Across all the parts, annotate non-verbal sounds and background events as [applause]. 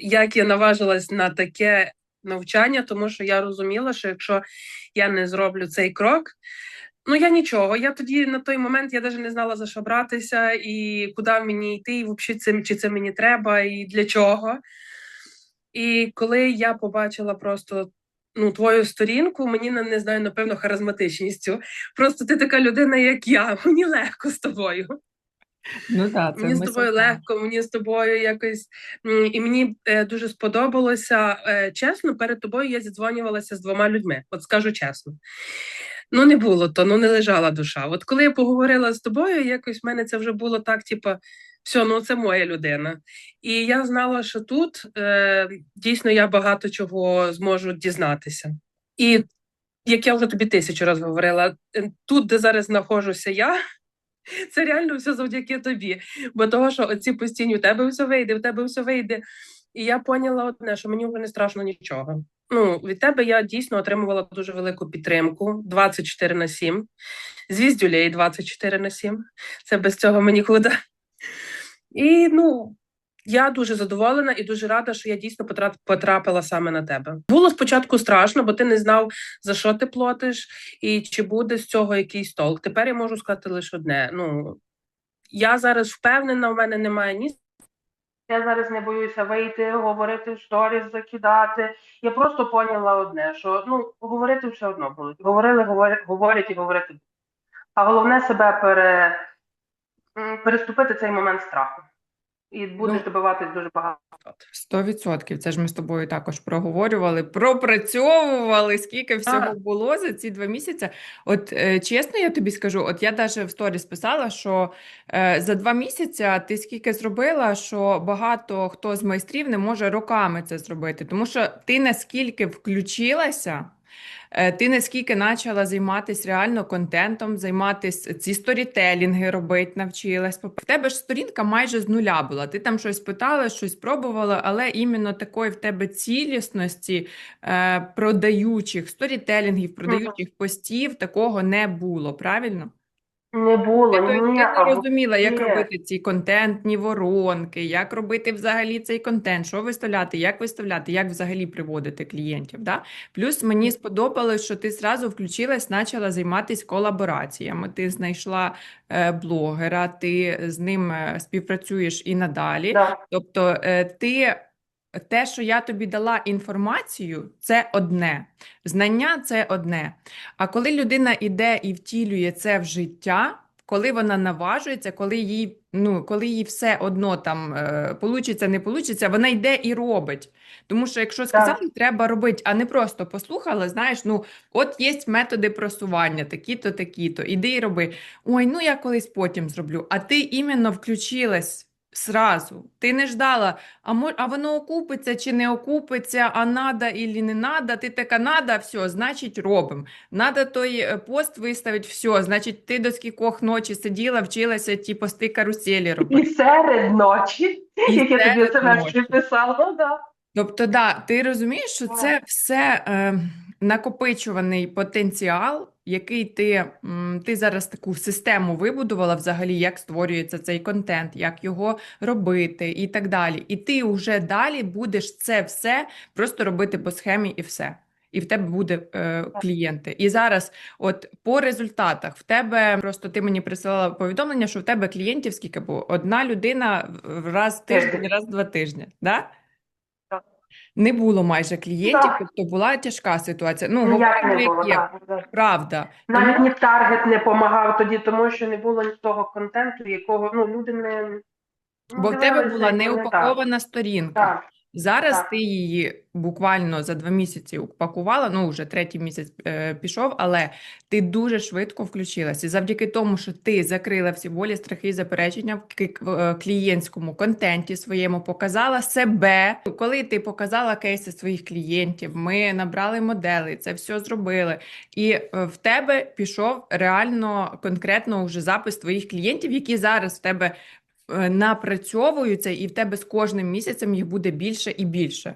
як я наважилась на таке навчання, тому що я розуміла, що якщо я не зроблю цей крок, ну я нічого. Я тоді на той момент я навіть не знала за що братися і куди мені йти, і взагалі це чи це мені треба, і для чого. І коли я побачила просто ну, твою сторінку, мені не знаю, напевно, харизматичністю. Просто ти така людина, як я. Мені легко з тобою. Ну так, це Мені з тобою легко, мені з тобою якось. І мені е, дуже сподобалося. Е, чесно, перед тобою я зідзвонювалася з двома людьми. От скажу чесно. Ну, не було то, ну не лежала душа. От коли я поговорила з тобою, якось в мене це вже було так, типу, все, ну це моя людина. І я знала, що тут е, дійсно я багато чого зможу дізнатися. І як я вже тобі тисячу разів говорила, е, тут, де зараз знаходжуся я, [laughs] це реально все завдяки тобі. Бо того, що оці постійні у тебе все вийде, у тебе все вийде. І я поняла одне, що мені вже не страшно нічого. Ну, від тебе я дійсно отримувала дуже велику підтримку 24 на 7. Звіздюлей 24 на 7. Це без цього мені куди. І ну, я дуже задоволена і дуже рада, що я дійсно потрап- потрапила саме на тебе. Було спочатку страшно, бо ти не знав, за що ти платиш і чи буде з цього якийсь толк. Тепер я можу сказати лише одне. Ну, я зараз впевнена, в мене немає ні. Я зараз не боюся вийти, говорити в сторіс, закидати. Я просто поняла одне, що ну говорити все одно будуть. Говорили, говорять, говорять і говорити. А головне себе пере, переступити цей момент страху. І будеш Ну, добиватись дуже багато. Сто відсотків. Це ж ми з тобою також проговорювали, пропрацьовували, скільки всього Так. було за ці два місяці. От е, чесно, я тобі скажу, от я навіть в сторіс писала, що е, за два місяці ти скільки зробила, що багато хто з майстрів не може роками це зробити, тому що ти наскільки включилася. Е, Ти наскільки почала займатися реально контентом, займатися ці сторітелінги робити, навчилась. В тебе ж сторінка майже з нуля була. Ти там щось питала, щось пробувала, але іменно такої в тебе цілісності е, продаючих сторітелінгів, продаючих постів такого не було, правильно? Не було Ти, то- ти не розуміла, як ні. робити ці контентні воронки, як робити взагалі цей контент, що виставляти, як виставляти, як взагалі приводити клієнтів. Да? Плюс мені сподобалось, що ти зразу включилась, почала займатися колабораціями. Ти знайшла е, блогера, ти з ним е, співпрацюєш і надалі. Да. Тобто, е, ти те, що я тобі дала інформацію, це одне. Знання це одне. А коли людина іде і втілює це в життя, коли вона наважується, коли їй, ну, коли їй все одно там е, получиться, не получиться, вона йде і робить. Тому що якщо сказали, треба робити, а не просто послухала, знаєш, ну от є методи просування, такі-то, такі-то, іди і роби. Ой, ну я колись потім зроблю. А ти іменно включилась. Сразу. Ти не ждала, а, мо- а воно окупиться чи не окупиться, а надо или не надо. Ти така надо, все, значить робимо. Надо той е, пост виставити, все, значить, ти до скількох ночі сиділа, вчилася ті пости каруселі І серед ночі, І як я тобі серед ночі. писала, да. Тобто, да, ти розумієш, що це все е, накопичуваний потенціал, який ти, ти зараз таку систему вибудувала взагалі, як створюється цей контент, як його робити і так далі. І ти вже далі будеш це все просто робити по схемі і все. І в тебе буде е, клієнти. І зараз, от по результатах, в тебе просто ти мені присилала повідомлення, що в тебе клієнтів скільки було? Одна людина раз в тиждень, Тиждень. [laughs] раз в два тижні. Да? Не було майже клієнтів, Так. тобто була тяжка ситуація. Ну, Ніяк не було, є, так. да. правда. Навіть Тому ні таргет не допомагав тоді, тому що не було ні того контенту, якого ну, люди не. ну, Бо в тебе була неупакована не сторінка. Так. Зараз Так. ти її буквально за два місяці упакувала, ну вже третій місяць е, пішов, але ти дуже швидко включилась. І завдяки тому, що ти закрила всі болі, страхи і заперечення в е, клієнтському контенті своєму, показала себе. Коли ти показала кейси своїх клієнтів, ми набрали модели, це все зробили. І е, в тебе пішов реально конкретно вже запис твоїх клієнтів, які зараз в тебе напрацьовуються, і в тебе з кожним місяцем їх буде більше і більше.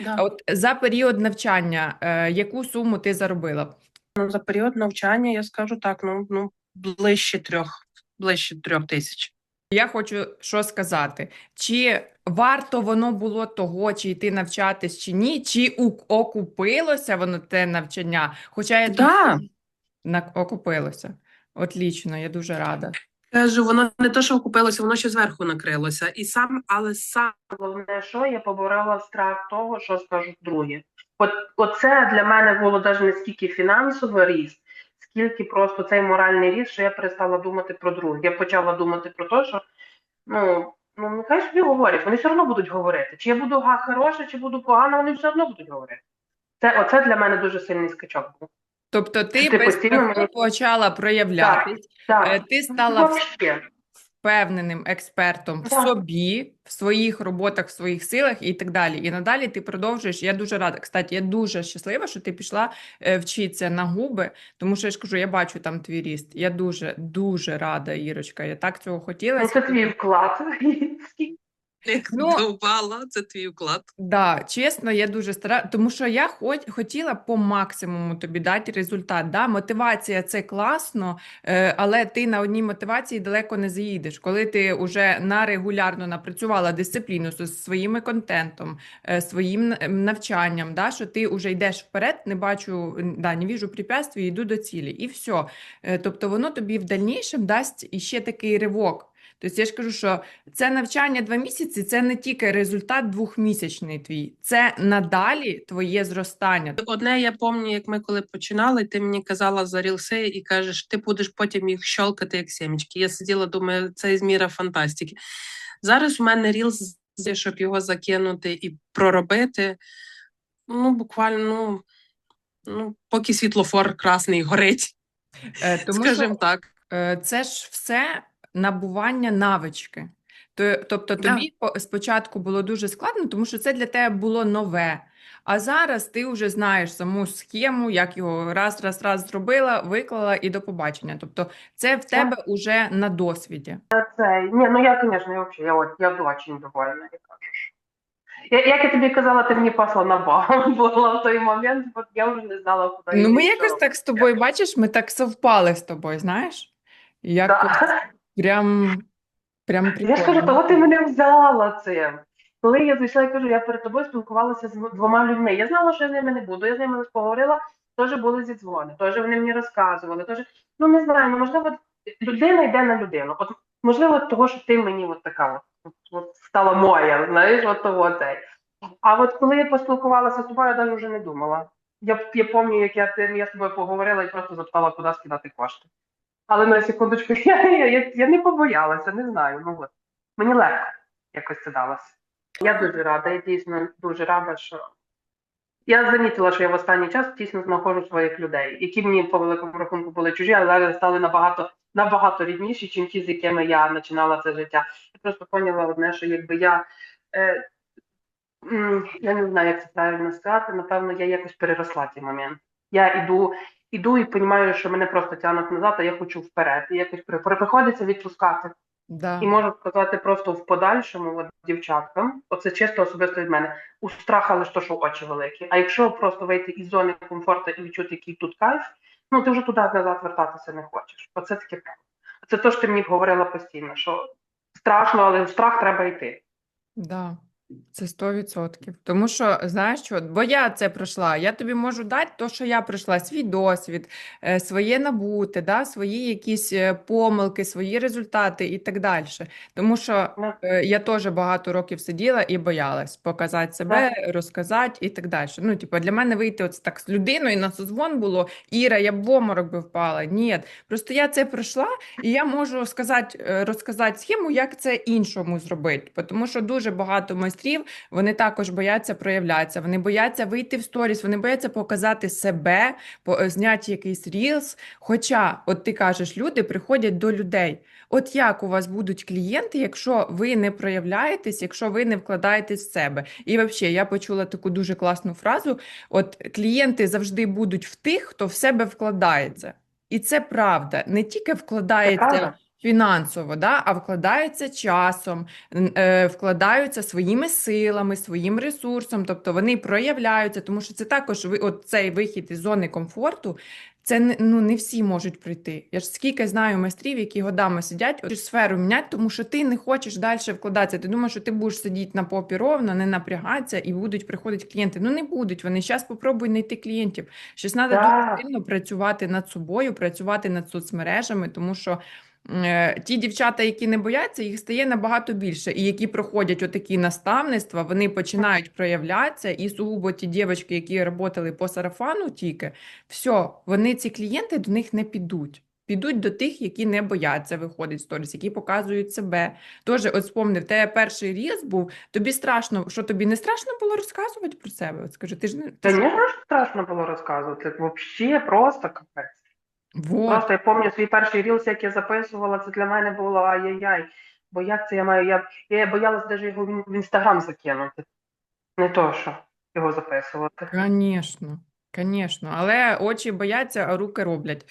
Да. От за період навчання, е, яку суму ти заробила? Ну, за період навчання я скажу так, ну, ну ближче трьох, ближче трьох тисяч. Я хочу що сказати, чи варто воно було того, чи йти навчатись, чи ні, чи окупилося воно те навчання, хоча я Да. думаю, окупилося. Отлічно, я дуже рада. Кажу, воно не то, що окупилося, воно ще зверху накрилося. І сам, але сам головне, що я поборола страх того, що скажуть другі. От оце для мене було навіть не скільки фінансовий ріст, скільки просто цей моральний ріст, що я перестала думати про других. Я почала думати про те, що ну, ну нехай собі говорять, вони все одно будуть говорити. Чи я буду хороша, чи буду погана, вони все одно будуть говорити. Це оце для мене дуже сильний скачок був. Тобто ти Ти без страху почала проявлятись, Так, е, ти стала Вообще. впевненим експертом в собі, в своїх роботах, в своїх силах і так далі. І надалі ти продовжуєш. Я дуже рада. Кстати, я дуже щаслива, що ти пішла е, вчитися на губи, тому що я ж кажу, я бачу там твій ріст. Я дуже, дуже рада, Ірочка. Я так цього хотіла. Ну, це твій вклад. Скільки Ну, ну, це твій вклад. Да, чесно, я дуже стара, тому що я хоч, хотіла по максимуму тобі дати результат. Да? Мотивація це класно, е, але ти на одній мотивації далеко не заїдеш. Коли ти вже на регулярно напрацювала дисципліну зі своїм контентом, е, своїм навчанням, да? що ти вже йдеш вперед, не бачу, да, не віжу препятствий, йду до цілі. І все. Е, Тобто воно тобі в дальнішому дасть іще такий ривок. Тобто я ж кажу, що це навчання два місяці, це не тільки результат двохмісячний твій, це надалі твоє зростання. Одне я пам'ятаю, як ми коли починали, ти мені казала за рілси і кажеш, ти будеш потім їх щолкати як сімечки. Я сиділа, думаю, це із міра фантастики. Зараз в мене рілс, щоб його закинути і проробити. Ну, буквально, ну, ну поки світлофор красний горить, Е, Тому скажімо що так. е, це ж все набування навички. Тобто тобі по- спочатку було дуже складно, тому що це для тебе було нове. А зараз ти вже знаєш саму схему, як його раз, раз, раз зробила, виклала і до побачення. Тобто це в тебе уже на досвіді. Це, ні, ну я, звісно, я взагалі, я, от- я дуже довольна, я кажу. що- Я, як я тобі казала, ти мені пасла на бал [laughs] була в той момент, бо я вже не знала, куди Ну, ми якось так з тобою, бачиш, ми так совпали з тобою, знаєш? Якось Да. Прям, прям Я ж кажу, прикольно. того ти мене взяла цим. Коли я зайшла, я кажу, я перед тобою спілкувалася з двома людьми. Я знала, що я з ними не буду. Я з ними поговорила, теж були зі дзвони, теж вони мені розказували. Теж, ну не знаю, ну можливо, людина йде на людину. От можливо, того, що ти мені от така от, от стала моя, знаєш, от того цей. А от коли я поспілкувалася з тобою, я навіть вже не думала. Я, я пам'ятаю, як я, я з тобою поговорила і просто запитала, куди скидати кошти. Але на секундочку, [laughs] я, я, я, не побоялася, не знаю. Ну от мені легко якось це далося. Я дуже рада, я дійсно дуже рада, що я замітила, що я в останній час дійсно знаходжу своїх людей, які мені по великому рахунку були чужі, але зараз стали набагато набагато рідніші, ніж ті, з якими я починала це життя. Я просто поняла одне, що якби я. Е, я не знаю, як це правильно сказати. Напевно, я якось переросла цей момент. Я іду, іду і розумію, що мене просто тягнуть назад, а я хочу вперед. І якось приходиться відпускати. Да. І можу сказати просто в подальшому, от дівчаткам, оце чисто особисто від мене, у страха лише то, що очі великі. А якщо просто вийти із зони комфорту і відчути, який тут кайф, ну ти вже туди назад вертатися не хочеш. Оце таке правда. Це те, що ти мені говорила постійно, що страшно, але в страх треба йти. Да, це 100%. Тому що, знаєш що, бо я це пройшла, я тобі можу дати те, що я пройшла, свій досвід, е, своє набуте, да, свої якісь е, помилки, свої результати і так далі. Тому що Ну, е, я теж багато років сиділа і боялась показати себе, розказати і так далі. Ну, типу, для мене вийти от так з людиною на созвон було, Іра, я б в оморок би впала. Ні, просто я це пройшла, і я можу сказати, е, розказати схему, як це іншому зробити. Тому що дуже багато майстрів вони також бояться проявлятися, вони бояться вийти в сторіс, вони бояться показати себе, е, зняти якийсь рілс. Хоча, от ти кажеш, люди приходять до людей. От як у вас будуть клієнти, якщо ви не проявляєтесь, якщо ви не вкладаєтесь в себе? І взагалі, я почула таку дуже класну фразу: от клієнти завжди будуть в тих, хто в себе вкладається. І це правда. Не тільки це вкладається правда? Фінансово, да, а вкладаються часом, е, вкладаються своїми силами, своїм ресурсом, тобто вони проявляються, тому що це також от цей вихід із зони комфорту. Це ну, не всі можуть прийти. Я ж скільки знаю майстрів, які годами сидять, цю сферу міняти, тому що ти не хочеш далі вкладатися. Ти думаєш, що ти будеш сидіти на попі ровно, не напрягатися, і будуть приходити клієнти. Ну не будуть вони. Зараз попробуй знайти клієнтів. Щось треба дуже сильно працювати над собою, працювати над соцмережами, тому що. Е, Ті дівчата, які не бояться, їх стає набагато більше, і які проходять отакі наставництва, вони починають проявлятися. І сугубо ті дівчатки, які працювали по сарафану тільки, все, вони ці клієнти до них не підуть. Підуть до тих, які не бояться виходить сторіс, які показують себе. Тоже, от спомни, в тебе перший різ був, тобі страшно, що тобі не страшно було розказувати про себе? От скажи, ти ж не Та ні, страшно було розказувати. Взагалі просто капець. Вот. Просто я пам'ятаю свій перший рілс, як я записувала, це для мене було ай-яй-яй. Бо як це я маю? Я, я боялась навіть його в інстаграм закинути. Не то, що його записувати. Конечно, конечно. Але очі бояться, а руки роблять.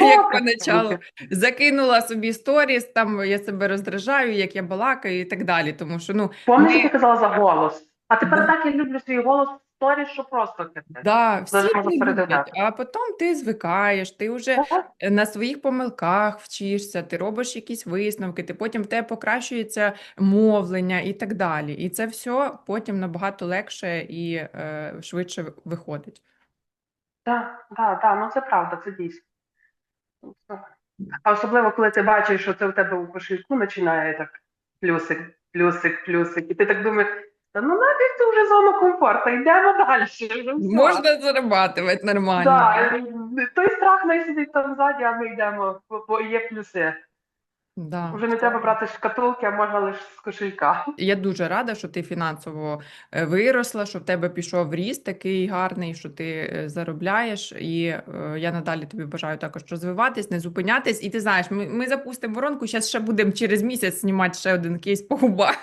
О, [laughs] Як поначалу закинула собі сторіс, там я себе роздражаю, як я балакаю і так далі. Тому що ну Пам'ятаєш, ми- ти казала за голос? А тепер Да. так я люблю свій голос в що просто капець. да, всі Зараз люблять, передивляти. а потім ти звикаєш, ти вже Так? на своїх помилках вчишся, ти робиш якісь висновки, ти потім в тебе покращується мовлення і так далі. І це все потім набагато легше і е, швидше виходить. Так, так, так, ну це правда, це дійсно. А особливо, коли ти бачиш, що це в тебе у кошельку починає так плюсик, плюсик, плюсик, і ти так думаєш, та ну нафіг це вже зона комфорту, йдемо далі. Вже все. Можна зарабатувати нормально. Да, той страх не сидить там ззаді, а ми йдемо, бо, бо є плюси. Да. Вже не треба брати шкатулки, а можна лише з кошелька. Я дуже рада, що ти фінансово е, виросла, що в тебе пішов ріст такий гарний, що ти е, заробляєш. І е, я надалі тобі бажаю також розвиватись, не зупинятись. І ти знаєш, ми, ми запустимо воронку. Зараз ще будемо через місяць знімати ще один кейс по губах.